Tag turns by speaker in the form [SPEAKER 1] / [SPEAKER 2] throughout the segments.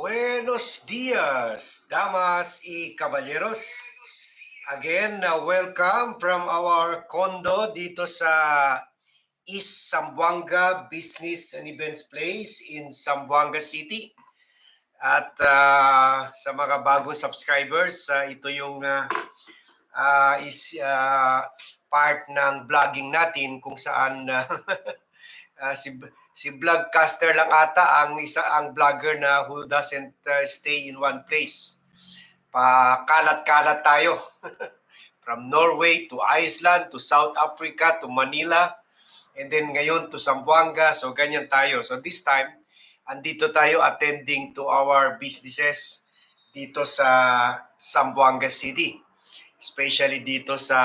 [SPEAKER 1] Buenos dias, damas y caballeros. Again, uh, welcome from our condo dito sa East Zamboanga Business and Events Place in Zamboanga City. At uh, sa mga bagong subscribers, uh, ito yung uh, uh, is uh, part ng vlogging natin kung saan uh, uh, si si vlogcaster lang ata ang isa ang vlogger na who doesn't uh, stay in one place. Pakalat-kalat tayo. From Norway to Iceland to South Africa to Manila and then ngayon to Zamboanga. So ganyan tayo. So this time andito tayo attending to our businesses dito sa Zamboanga City. Especially dito sa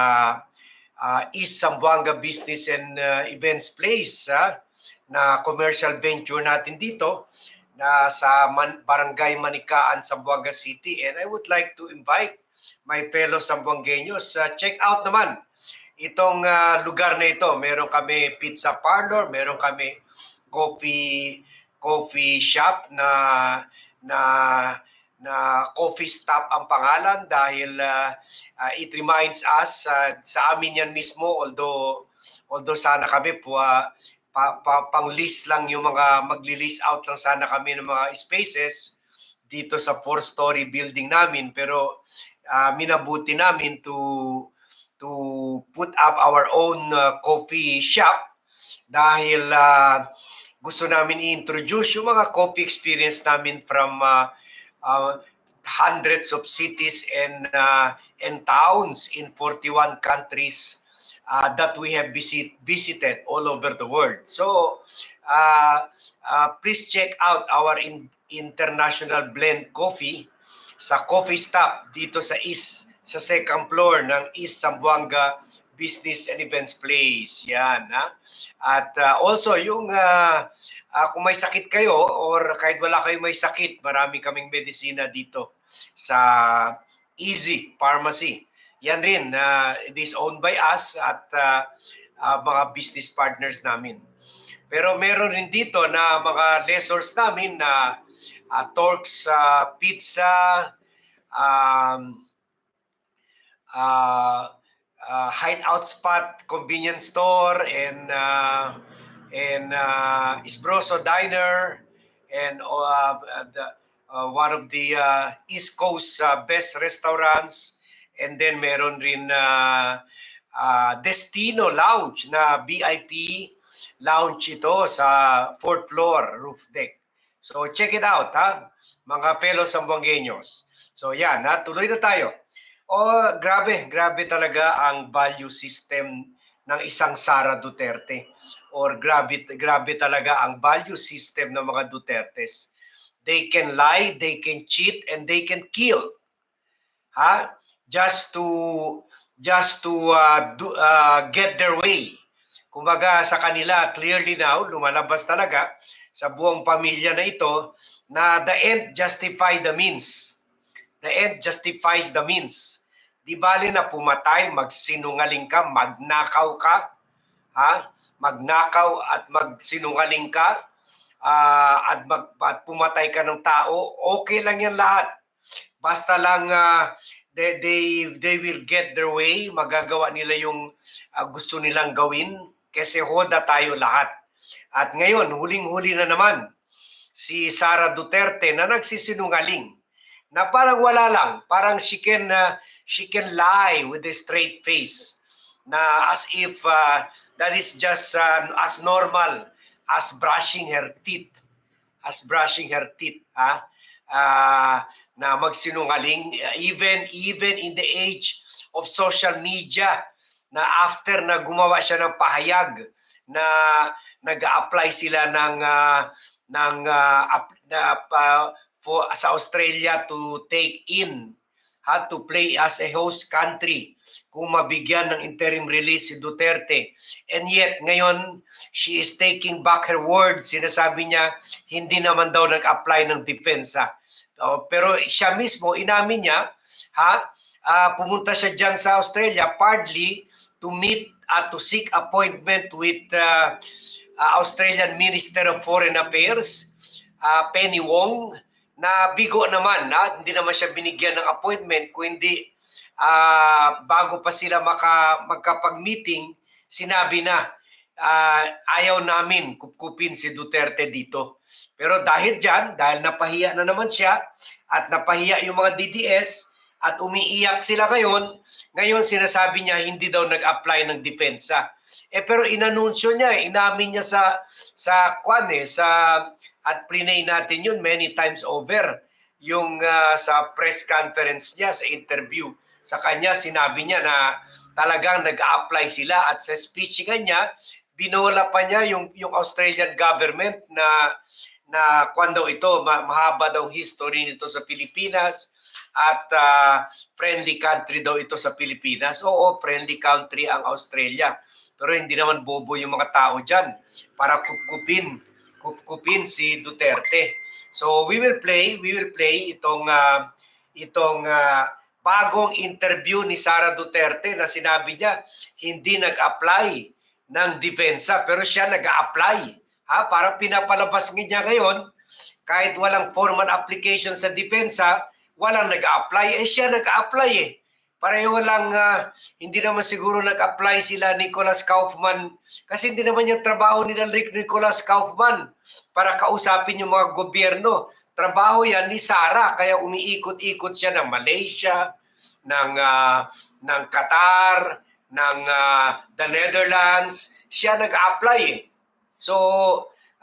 [SPEAKER 1] uh, East Zamboanga Business and uh, Events Place ha, na commercial venture natin dito na sa Man- Barangay Manikaan, Zamboanga City. And I would like to invite my fellow Zamboangueños, uh, check out naman itong uh, lugar na ito. Meron kami pizza parlor, meron kami coffee coffee shop na na na coffee stop ang pangalan dahil uh, uh, it reminds us uh, sa amin yan mismo although although sana kami po uh, pa, pa, pang list lang yung mga magli-list out lang sana kami ng mga spaces dito sa four story building namin. Pero uh, minabuti namin to to put up our own uh, coffee shop dahil uh, gusto namin i-introduce yung mga coffee experience namin from uh, uh, hundreds of cities and uh, and towns in 41 countries uh, that we have visit, visited all over the world. So uh, uh, please check out our in, international blend coffee sa coffee stop dito sa East sa second floor ng East Zamboanga Business and Events Place. Yan. Ha? At uh, also, yung uh, uh, kung may sakit kayo or kahit wala kayo may sakit, marami kaming medisina dito sa Easy Pharmacy. Yan rin, uh, it is owned by us at uh, uh, mga business partners namin. Pero meron rin dito na mga lessors namin na uh, Torx uh, Pizza, um, uh, uh, hideout spot convenience store and uh, and uh, Espresso Diner and uh, the, uh, one of the uh, East Coast uh, best restaurants and then meron rin uh, uh, Destino Lounge na VIP lounge ito sa fourth floor roof deck. So check it out ha mga fellow Sambuangueños. So yan, ha? tuloy na tayo. Oh, grabe, grabe talaga ang value system ng isang Sara Duterte. Or grabe, grabe talaga ang value system ng mga Dutertes. They can lie, they can cheat, and they can kill. Ha? Just to just to uh, do, uh, get their way. Kumbaga sa kanila, clearly now, lumalabas talaga sa buong pamilya na ito na the end justify the means. The end justifies the means. Di bali na pumatay, magsinungaling ka, magnakaw ka, ha? Magnakaw at magsinungaling ka, ah, at, mag, at pumatay ka ng tao, okay lang yan lahat. Basta lang ah, they, they, they will get their way, magagawa nila yung ah, gusto nilang gawin kasi hoda tayo lahat. At ngayon, huling-huli na naman, si Sara Duterte na nagsisinungaling na parang wala lang, parang she can uh, she can lie with a straight face na as if uh, that is just uh, as normal as brushing her teeth. As brushing her teeth ha uh, na magsinungaling uh, even even in the age of social media na after na gumawa siya ng pahayag na nag-apply sila ng uh, ng uh, na, uh, for sa Australia to take in had to play as a host country kung mabigyan ng interim release si Duterte. And yet, ngayon, she is taking back her words. Sinasabi niya, hindi naman daw nag-apply ng depensa. Oh, pero siya mismo, inamin niya, ha, ah, pumunta siya dyan sa Australia partly to meet at to seek appointment with uh, uh, Australian Minister of Foreign Affairs, uh, Penny Wong, na bigo naman, na hindi naman siya binigyan ng appointment, kundi ah, bago pa sila maka, magkapag-meeting, sinabi na ah, ayaw namin kupkupin si Duterte dito. Pero dahil dyan, dahil napahiya na naman siya at napahiya yung mga DDS at umiiyak sila ngayon, ngayon sinasabi niya hindi daw nag-apply ng depensa. Eh pero inanunsyo niya, eh, inamin niya sa sa kwan eh, sa at prinay natin yun many times over yung ah, sa press conference niya sa interview sa kanya sinabi niya na talagang nag-apply sila at sa speech niya binola pa niya yung yung Australian government na na kwan daw ito ma- mahaba daw history nito sa Pilipinas at ah, friendly country daw ito sa Pilipinas. Oo, friendly country ang Australia. Pero hindi naman bobo yung mga tao dyan para kupkupin kupkupin si Duterte. So we will play, we will play itong ah, itong ah, bagong interview ni Sara Duterte na sinabi niya hindi nag-apply ng depensa pero siya nag-apply. Ha, para pinapalabas niya ngayon kahit walang formal application sa depensa, walang nag-apply. Eh siya nag-apply eh. Pareho lang, ah, hindi naman siguro nag-apply sila Nicholas Kaufman kasi hindi naman yung trabaho ni Rick Nicholas Kaufman para kausapin yung mga gobyerno. Trabaho yan ni Sara kaya umiikot-ikot siya ng Malaysia, ng ah, ng Qatar, ng ah, the Netherlands. Siya nag-apply eh. So,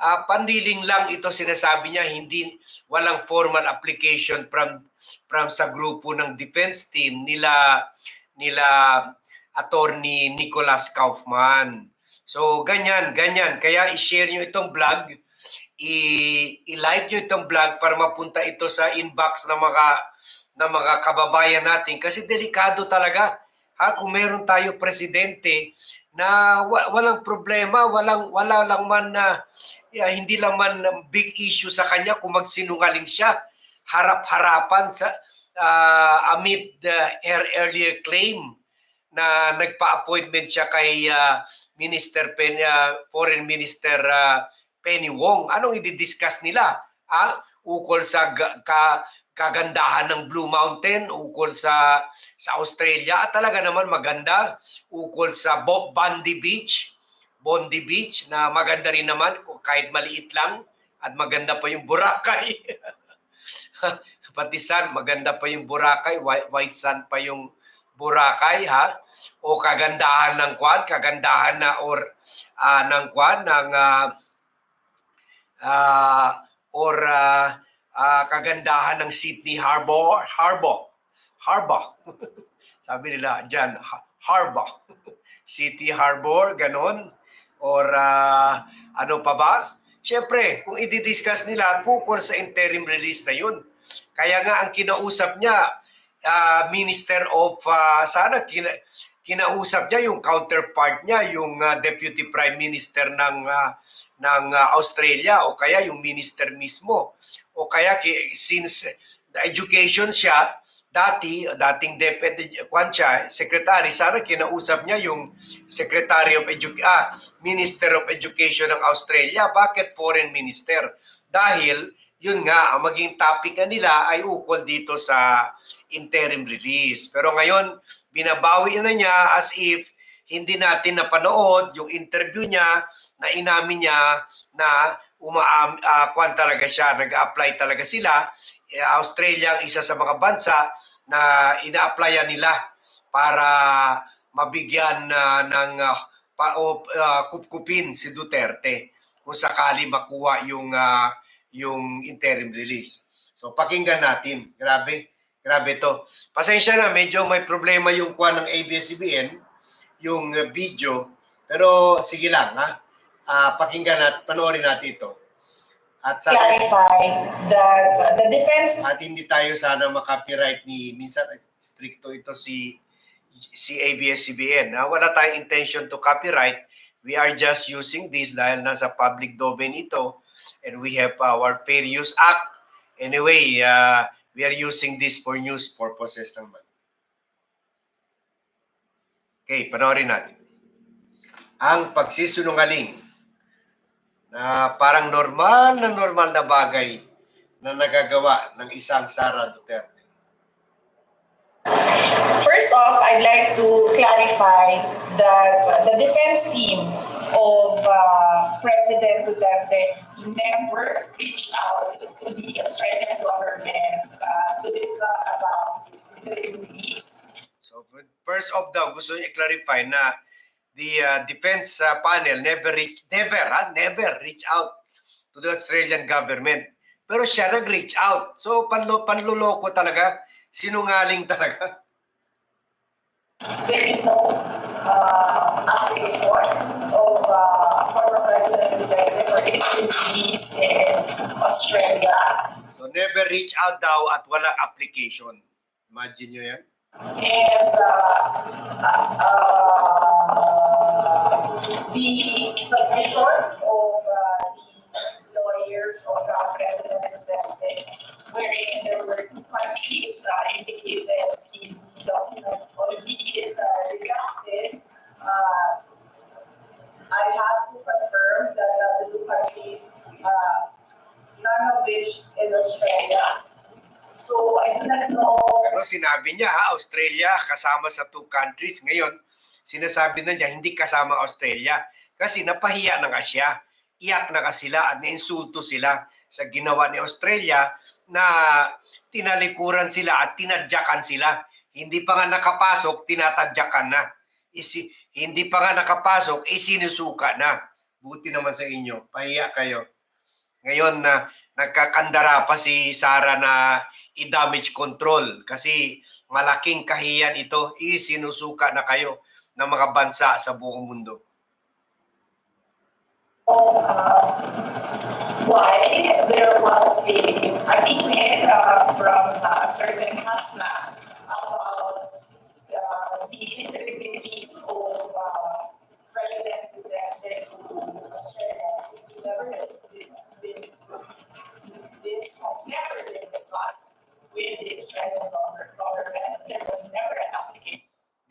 [SPEAKER 1] ah, pandiling lang ito sinasabi niya, hindi walang formal application from from sa grupo ng defense team nila nila attorney Nicholas Kaufman. So, ganyan, ganyan. Kaya i-share niyo itong vlog, i-like niyo itong vlog para mapunta ito sa inbox ng mga ng mga kababayan natin kasi delikado talaga. Ha, kung meron tayo presidente na wa- walang problema, walang wala lang man na yeah, hindi lang man big issue sa kanya kung magsinungaling siya harap-harapan sa ah, amid the earlier claim na nagpa-appointment siya kay ah, Minister Pen, ah, Foreign Minister ah, Penny Wong. Anong i-discuss nila? Ah, ukol sa ka, kagandahan ng Blue Mountain, ukol sa sa Australia at talaga naman maganda ukol sa Bo- Bondi Beach, Bondi Beach na maganda rin naman kahit maliit lang at maganda pa yung Boracay. Pati sun, maganda pa yung Boracay, white, white sun pa yung Boracay ha. O kagandahan ng kwan, kagandahan na or ah, ng kwan ng ah, ah, or ah, ah, kagandahan ng Sydney Harbor, Harbor, Harbor. Sabi nila diyan, ha- Harbor. City Harbor, ganon. Or ah, ano pa ba? Siyempre, kung i-discuss nila, pukol sa interim release na yun. Kaya nga ang kinausap niya, ah, Minister of, ah, sana kina, kinausap niya yung counterpart niya, yung ah, Deputy Prime Minister ng ah, ng ah, Australia o kaya yung minister mismo. O kaya since the education siya, dati, dating deputy, kwan secretary, sana kinausap niya yung Secretary of Education, ah, Minister of Education ng Australia. Bakit foreign minister? Dahil, yun nga, ang maging topic nila ay ukol dito sa interim release. Pero ngayon, binabawi na niya as if hindi natin napanood yung interview niya na inamin niya na umaam uh, kwan talaga siya, nag-apply talaga sila. Eh, Australia ang isa sa mga bansa na ina-applyan nila para mabigyan na ng ah, pa, ah, kupkupin si Duterte kung sakali makuha yung ah, yung interim release. So pakinggan natin. Grabe. Grabe to. Pasensya na, medyo may problema yung kwan ng ABS-CBN, yung uh, video. Pero sige lang, ha? Ah, pakinggan at panoorin natin ito. At sa
[SPEAKER 2] clarify that the defense
[SPEAKER 1] at hindi tayo sana makapiright ni minsan stricto ito si si ABS-CBN. Ha? Wala tayong intention to copyright. We are just using this dahil nasa public domain ito and we have our Fair Use Act. Anyway, uh, we are using this for news purposes naman. Okay, panoorin natin. Ang pagsisunungaling na parang normal na normal na bagay na nagagawa ng isang Sara Duterte?
[SPEAKER 2] First off, I'd like to clarify that the defense team of uh, President Duterte never reached out to the Australian government uh, to discuss about his release.
[SPEAKER 1] So first off daw, gusto niyo i-clarify na the uh, defense uh, panel never reach, never, ah, never reach out to the Australian government. Pero siya nag-reach out. So panlo, panluloko talaga, sinungaling talaga.
[SPEAKER 2] There is no uh, For in Australia.
[SPEAKER 1] So never reach out daw at walang application. Imagine nyo yan.
[SPEAKER 2] And uh, uh, the submission of uh, the lawyers of the president that they, wherein there were two countries uh, indicated in the document already uh, redacted. Uh, I have to confirm that the two countries, uh, none of which is Australia. So I do not know
[SPEAKER 1] Pero sinabi niya ha, Australia kasama sa two countries. Ngayon, sinasabi na niya hindi kasama Australia. Kasi napahiya na nga siya. Iyak na nga sila at nainsulto sila sa ginawa ni Australia na tinalikuran sila at tinadyakan sila. Hindi pa nga nakapasok, tinatadyakan na. Isi, hindi pa nga nakapasok, isinusuka na. Buti naman sa inyo, pahiya kayo. Ngayon na nagkakandara pa si Sara na i-damage control kasi malaking kahiyan ito, isinusuka na kayo ng mga bansa sa buong mundo.
[SPEAKER 2] uh, why there was a, an email uh, from uh, certain Hasna about uh, the interim release of uh, President Duterte to Australia.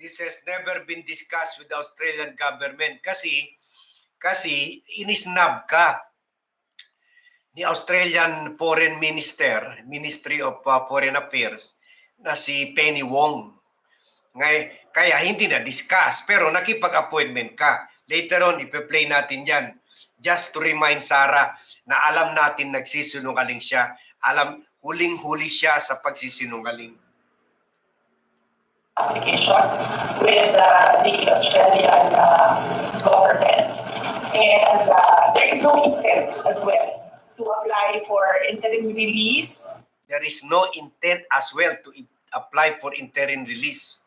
[SPEAKER 2] This has never been, discussed with the Australian government
[SPEAKER 1] kasi kasi inisnab ka ni Australian Foreign Minister, Ministry of uh, Foreign Affairs na si Penny Wong. Ngay, kaya hindi na discuss pero nakipag-appointment ka. Later on, ipe-play natin yan. Just to remind Sarah na alam natin nagsisinungaling siya. Alam, huling-huli siya sa pagsisinungaling.
[SPEAKER 2] application with uh, the Australian uh, government. And uh, there is no intent as well to apply for interim release.
[SPEAKER 1] there is no intent as well to apply for interim release.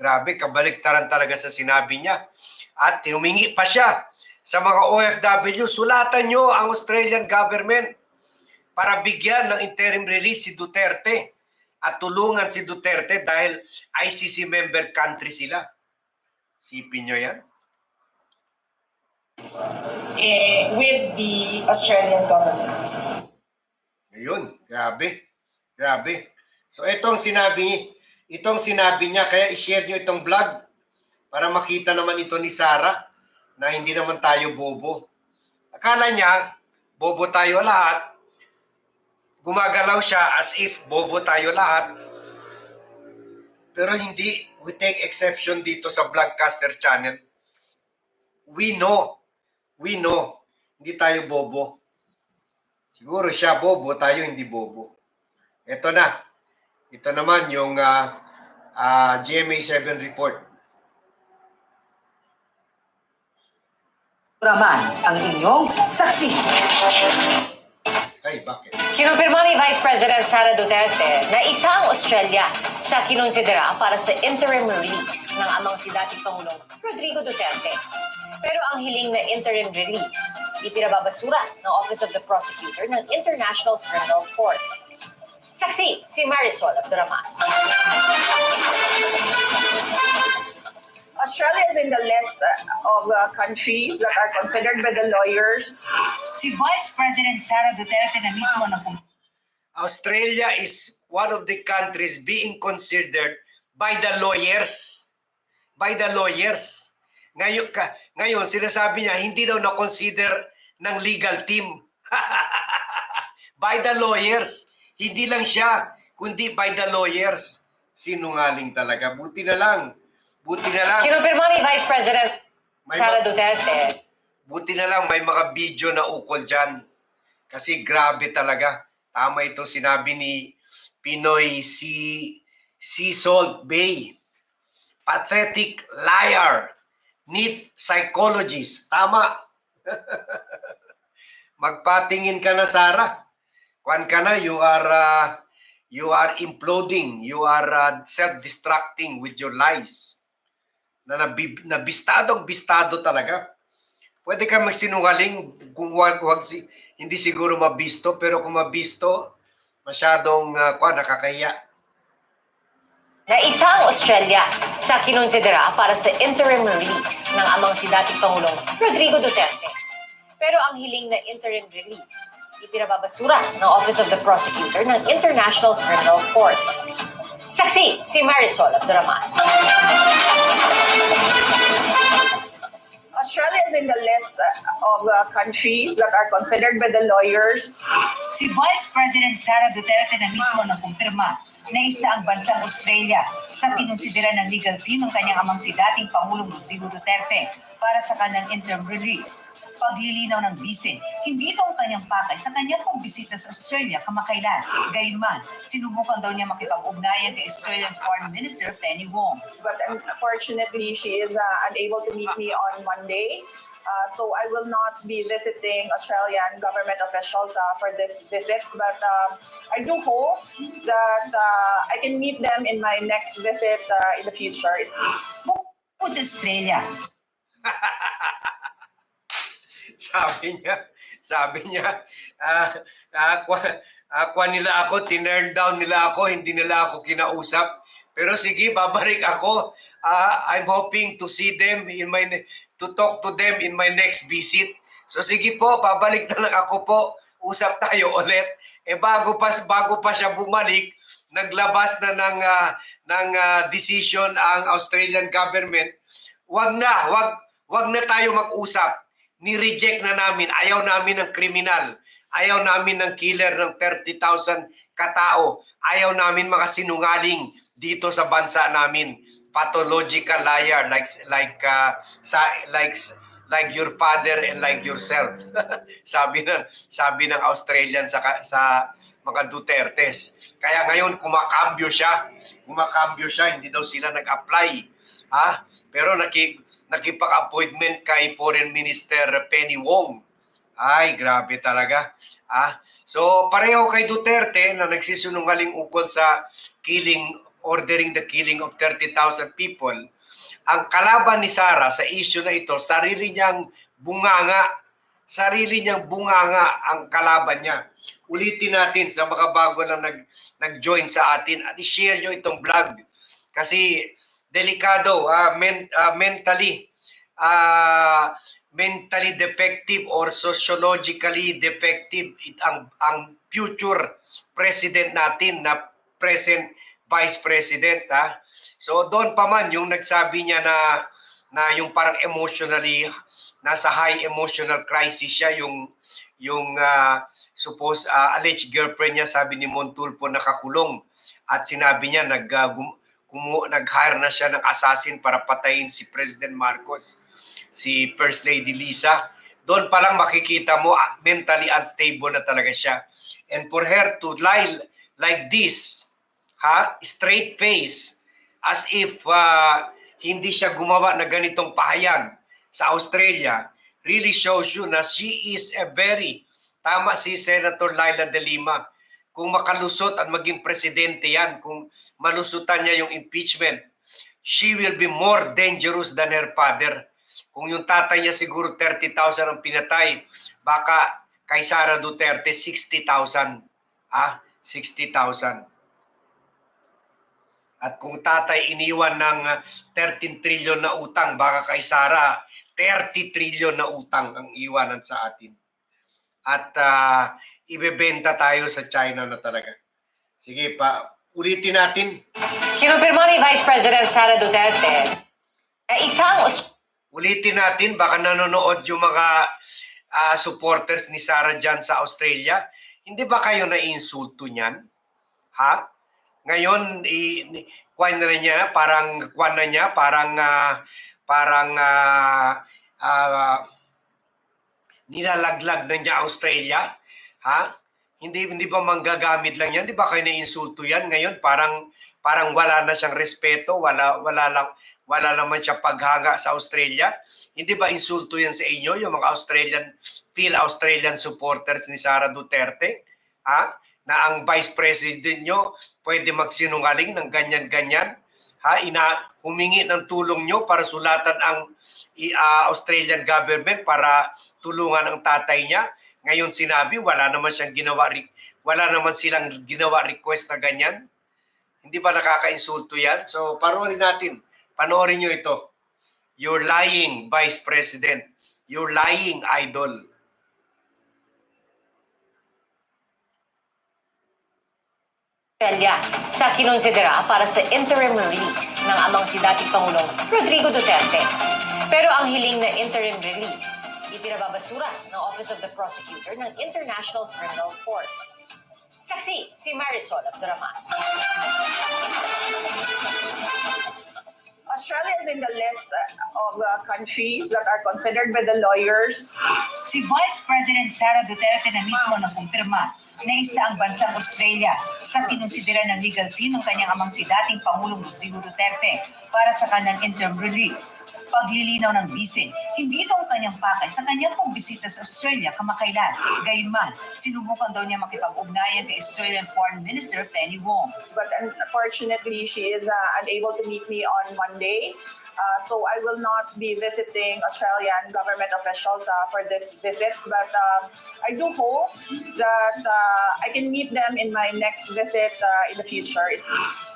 [SPEAKER 1] Grabe, kabaliktaran talaga sa sinabi niya. At humingi pa siya sa mga OFW, sulatan nyo ang Australian government para bigyan ng interim release si Duterte at tulungan si Duterte dahil ICC member country sila. Sipin nyo yan?
[SPEAKER 2] eh, with the Australian government.
[SPEAKER 1] Ayun, grabe. Grabe. So itong sinabi, itong sinabi niya, kaya i-share niyo itong vlog para makita naman ito ni Sarah na hindi naman tayo bobo. Akala niya, bobo tayo lahat. Gumagalaw siya as if bobo tayo lahat. Pero hindi, we take exception dito sa Vlogcaster channel. We know, we know, hindi tayo bobo. Siguro siya bobo, tayo hindi bobo. Ito na. Ito naman yung ah, ah, GMA7 report.
[SPEAKER 3] Raman ang inyong saksi.
[SPEAKER 1] Ay, bakit?
[SPEAKER 4] Kinumpirma ni Vice President Sara Duterte na isa ang Australia sa kinonsidera para sa interim release ng amang si dating Pangulong Rodrigo Duterte. Pero ang hiling na interim release, ipinababasura ng Office of the Prosecutor ng International Criminal Court. Saksi, si Marisol Abduraman.
[SPEAKER 5] Australia is in the list of uh, countries that are considered by the lawyers
[SPEAKER 3] Si Vice President Sara Duterte na mismo ng
[SPEAKER 1] Australia is one of the countries being considered by the lawyers. By the lawyers. Ngayon, ka, ngayon by the lawyers. Hindi lang siya, kundi by the lawyers. Sinungaling talaga. Buti na lang. Buti na lang.
[SPEAKER 4] Kinumpirma ni Vice President
[SPEAKER 1] May
[SPEAKER 4] Sara Duterte
[SPEAKER 1] Buti na lang may mga video na ukol dyan. Kasi grabe talaga. Tama ito sinabi ni Pinoy si Sea Salt Bay. Pathetic liar. Neat psychologist. Tama. Magpatingin ka na, Sarah. Kwan ka na, you are, uh, you are imploding. You are uh, self-destructing with your lies. Na nabib- nabistadong bistado talaga. Pwede ka magsinungaling kung wag, wag si, hindi siguro mabisto, pero kung mabisto, masyadong uh, kwa, nakakahiya.
[SPEAKER 4] na isa ang Australia sa kinonsidera para sa interim release ng amang si dating Pangulong Rodrigo Duterte. Pero ang hiling na interim release, ipinababasura ng Office of the Prosecutor ng International Criminal Court. Saksi si Marisol Abduraman.
[SPEAKER 5] Australia is in the list of uh, countries that are considered by the lawyers
[SPEAKER 3] Si Vice President Sara Duterte na mismo nagkumpirma na isa ang bansang Australia sa kinonsidera ng legal team ng kanyang amang si dating Pangulong Rodrigo Duterte para sa kanyang interim release. Paglilinaw ng bise, hindi ito ang kanyang pakay sa kanyang pagbisita sa Australia kamakailan. Gayunman, sinubukan daw niya makipag-ugnayan kay Australian Foreign Minister Penny Wong.
[SPEAKER 5] but unfortunately she is uh, unable to meet me on Monday. Uh, so I will not be visiting Australian government officials uh, for this visit, but um, I do hope that uh, I can meet them in my next visit uh, in the future.
[SPEAKER 3] Bukod sa Australia,
[SPEAKER 1] sabi niya, sabi niya, ah, ah, kwa, ah, kwa nila ako, tinurn down nila ako, hindi nila ako kinausap. Pero sige, babalik ako. Ah, I'm hoping to see them in my to talk to them in my next visit. So sige po, babalik na lang ako po. Usap tayo ulit. Eh bago pa bago pa siya bumalik, naglabas na ng ah, ng ah, decision ang Australian government. Wag na, wag wag na tayo mag-usap. Ni-reject na namin. Ayaw namin ng kriminal. Ayaw namin ng killer ng 30,000 katao. Ayaw namin mga sinungaling dito sa bansa namin. Pathological liar like like uh, sa like like your father and like yourself. sabi ng sabi ng Australian sa sa mga Dutertes. Kaya ngayon kumakambyo siya. Kumakambyo siya, hindi daw sila nag-apply. Ha? Pero naki nakipag-appointment kay Foreign Minister Penny Wong. Ay, grabe talaga. Ah, so pareho kay Duterte na nagsisinungaling ukol sa killing ordering the killing of 30,000 people. Ang kalaban ni Sara sa issue na ito, sarili niyang bunganga. Sarili niyang bunganga ang kalaban niya. Ulitin natin sa mga bago lang nag, nag-join sa atin at i-share nyo itong vlog. Kasi delikado, ah, men, ah, mentally, ah, mentally defective or sociologically defective it, ang ang future president natin na present vice president ha so doon pa man yung nagsabi niya na na yung parang emotionally nasa high emotional crisis siya yung yung ah, suppose ah, alleged girlfriend niya sabi ni Montulfo nakakulong. At sinabi niya nag gum- kumu- nag-hire na siya ng assassin para patayin si President Marcos si First Lady Lisa, doon pa lang makikita mo ah, mentally unstable na talaga siya. And for her to lie like this, ha, straight face, as if ah, hindi siya gumawa na ganitong pahayag sa Australia, really shows you na she is a very, tama si Senator Laila de Lima, kung makalusot at maging presidente yan, kung malusutan niya yung impeachment, she will be more dangerous than her father. Kung yung tatay niya siguro 30,000 ang pinatay, baka kay Sara Duterte 60,000. Ah, 60,000. At kung tatay iniwan ng ah, 13 trillion na utang, baka kay Sara 30 trillion na utang ang iwanan sa atin. At ah, ibebenta tayo sa China na talaga. Sige pa, ulitin natin.
[SPEAKER 4] Kinumpirma ni Vice President Sara Duterte na isa ang Aus-
[SPEAKER 1] ulitin natin, baka nanonood yung mga ah, supporters ni Sarah dyan sa Australia. Hindi ba kayo na-insulto niyan? Ha? Ngayon, i, kwan na niya, parang, kwan na niya, parang, ah, parang, ah, ah, nilalaglag na niya Australia. Ha? Hindi hindi ba manggagamit lang yan? Di ba kayo na-insulto yan? Ngayon parang parang wala na siyang respeto, wala wala lang wala naman siya paghanga sa Australia. Hindi ba insulto yan sa inyo yung mga Australian feel Australian supporters ni Sara Duterte? Ha? Na ang vice president nyo pwede magsinungaling ng ganyan-ganyan? Ha? Ina humingi ng tulong nyo para sulatan ang ah, Australian government para tulungan ang tatay niya. Ngayon sinabi wala naman siyang ginawa wala naman silang ginawa request na ganyan. Hindi ba nakakainsulto 'yan? So panoorin natin. Panoorin niyo ito. You're lying, Vice President. You're lying, idol.
[SPEAKER 4] Australia sa kinonsidera para sa interim release ng amang si dating Pangulong Rodrigo Duterte. Pero ang hiling na interim release, ipinababasura ng Office of the Prosecutor ng International Criminal Court. Saksi si Marisol Abduraman.
[SPEAKER 5] Australia is in the list uh, of uh, countries that are considered by the lawyers
[SPEAKER 3] Si Vice President Sara Duterte na mismo nang kumpirma na isa ang bansang Australia sa kinonsidera ng legal team ng kanyang amang si dating Pangulong Rodrigo Duterte para sa kanyang interim release. Paglilinaw ng bise, hindi ito ang kanyang pakay sa kanyang pong bisita sa Australia kamakailan. Gayunman, sinubukan daw niya makipag-ugnayan kay Australian Foreign Minister Penny Wong.
[SPEAKER 5] but unfortunately she is uh, unable to meet me on Monday. Uh, so I will not be visiting Australian government officials uh, for this visit, but um, I do hope that uh, I can meet them in my next visit uh, in the future.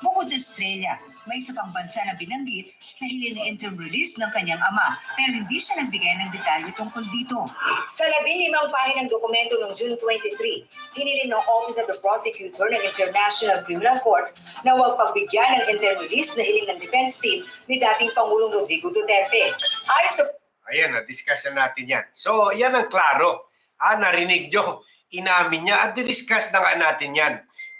[SPEAKER 3] Bukod sa Australia, may isa pang bansa na binanggit sa hiling interim release ng kanyang ama pero hindi siya nagbigay ng detalye tungkol dito.
[SPEAKER 6] Sa labing limang pahinang dokumento noong June 23, hiniling ng Office of the Prosecutor ng International Criminal Court na huwag pagbigyan ng interim release na hiling ng defense team ni dating Pangulong Rodrigo Duterte. Ayon sa
[SPEAKER 1] Ayan, na-discuss na natin yan. So, yan ang klaro. Ah, narinig nyo, inamin niya at discuss na nga natin yan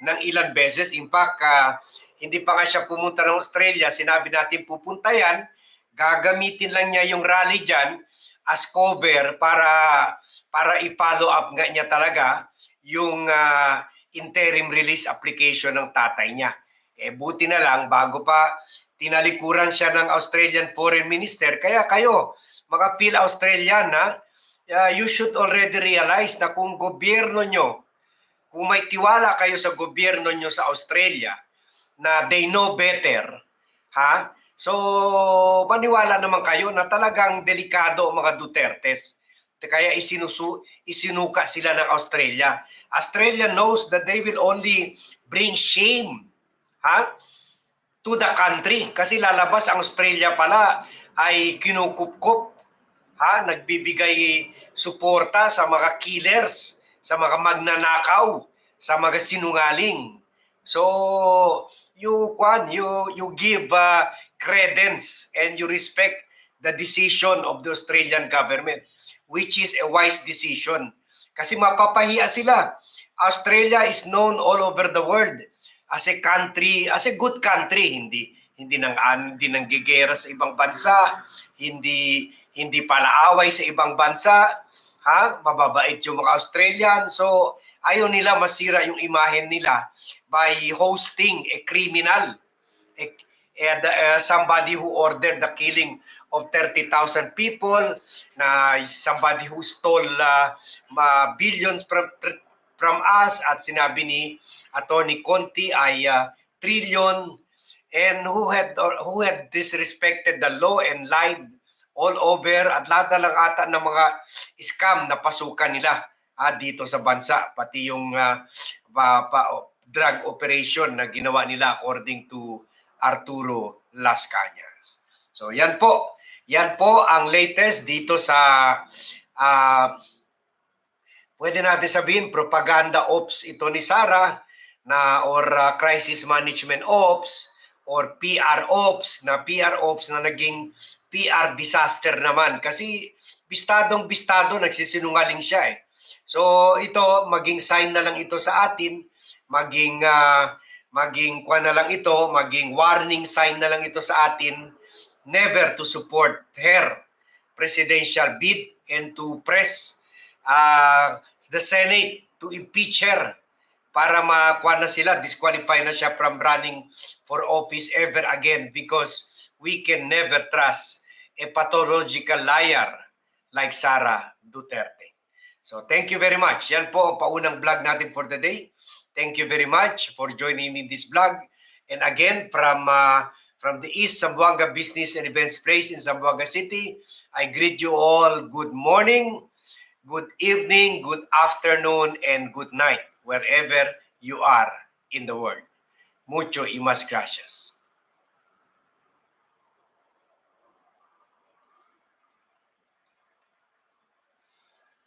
[SPEAKER 1] ng ilang beses. In fact, ah, hindi pa nga siya pumunta ng Australia. Sinabi natin pupunta yan, gagamitin lang niya yung rally dyan as cover para para i-follow up nga niya talaga yung ah, interim release application ng tatay niya. Eh buti na lang bago pa tinalikuran siya ng Australian Foreign Minister. Kaya kayo, mga Phil Australian, ha, uh, you should already realize na kung gobyerno nyo, kung may tiwala kayo sa gobyerno nyo sa Australia, na they know better, ha? So, maniwala naman kayo na talagang delikado ang mga Dutertes. Kaya isinusu, isinuka sila ng Australia. Australia knows that they will only bring shame ha? to the country. Kasi lalabas ang Australia pala ay kinukupkup, ha? nagbibigay suporta sa mga killers, sa mga magnanakaw, sa mga sinungaling. So, you kwan, you you give uh, credence and you respect the decision of the Australian government, which is a wise decision. Kasi mapapahiya sila. Australia is known all over the world as a country, as a good country, hindi hindi nang hindi nang gigera sa ibang bansa, hindi hindi palaaway sa ibang bansa, ha? Mababait yung mga Australian. So, ayaw nila masira yung imahen nila by hosting a criminal, a, and uh, somebody who ordered the killing of 30,000 people, na somebody who stole uh, ma- billions from, from us at sinabi ni Attorney Conti ay uh, trillion. And who had or who had disrespected the law and lied all over at lahat na lang ata ng mga scam na pasukan nila ah, dito sa bansa pati yung ah, pa, pa- drug operation na ginawa nila according to Arturo Las Cañas. So yan po. Yan po ang latest dito sa ah, pwede natin sabihin propaganda ops ito ni Sara na or ah, crisis management ops or PR ops na PR ops na naging PR disaster naman kasi bistadong bistado nagsisinungaling siya eh. So ito maging sign na lang ito sa atin, maging ah, maging kwa na lang ito, maging warning sign na lang ito sa atin never to support her presidential bid and to press uh, the Senate to impeach her para makuha na sila, disqualify na siya from running for office ever again because we can never trust a pathological liar like Sara Duterte. So thank you very much. Yan po ang paunang vlog natin for the day. Thank you very much for joining me in this vlog. And again, from uh, from the East Zamboanga Business and Events Place in Zamboanga City, I greet you all good morning, good evening, good afternoon, and good night, wherever you are in the world. Mucho y más gracias.